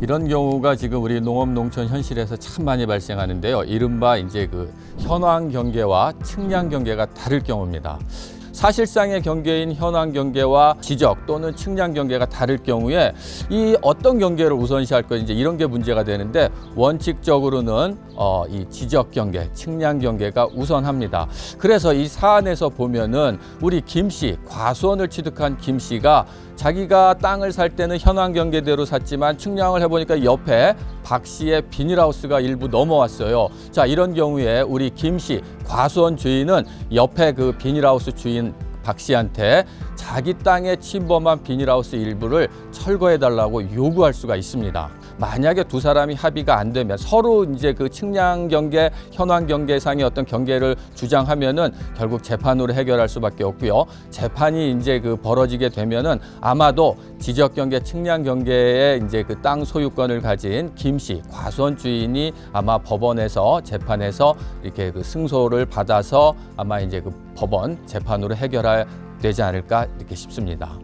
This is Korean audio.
이런 경우가 지금 우리 농업 농촌 현실에서 참 많이 발생하는데요. 이른바 이제 그 현황 경계와 측량 경계가 다를 경우입니다. 사실상의 경계인 현황 경계와 지적 또는 측량 경계가 다를 경우에 이 어떤 경계를 우선시할 것인지 이런 게 문제가 되는데 원칙적으로는 어, 이 지적 경계, 측량 경계가 우선합니다. 그래서 이 사안에서 보면은 우리 김 씨, 과수원을 취득한 김 씨가 자기가 땅을 살 때는 현황 경계대로 샀지만 측량을 해보니까 옆에 박 씨의 비닐하우스가 일부 넘어왔어요. 자 이런 경우에 우리 김 씨, 과수원 주인은 옆에 그 비닐하우스 주인 박 씨한테 자기 땅에 침범한 비닐하우스 일부를 철거해 달라고 요구할 수가 있습니다. 만약에 두 사람이 합의가 안 되면 서로 이제 그 측량 경계, 현황 경계상의 어떤 경계를 주장하면은 결국 재판으로 해결할 수밖에 없고요. 재판이 이제 그 벌어지게 되면은 아마도 지적 경계, 측량 경계에 이제 그 땅 소유권을 가진 김 씨, 과수원 주인이 아마 법원에서 재판에서 이렇게 그 승소를 받아서 아마 이제 그 법원 재판으로 해결할 되지 않을까 이렇게 싶습니다.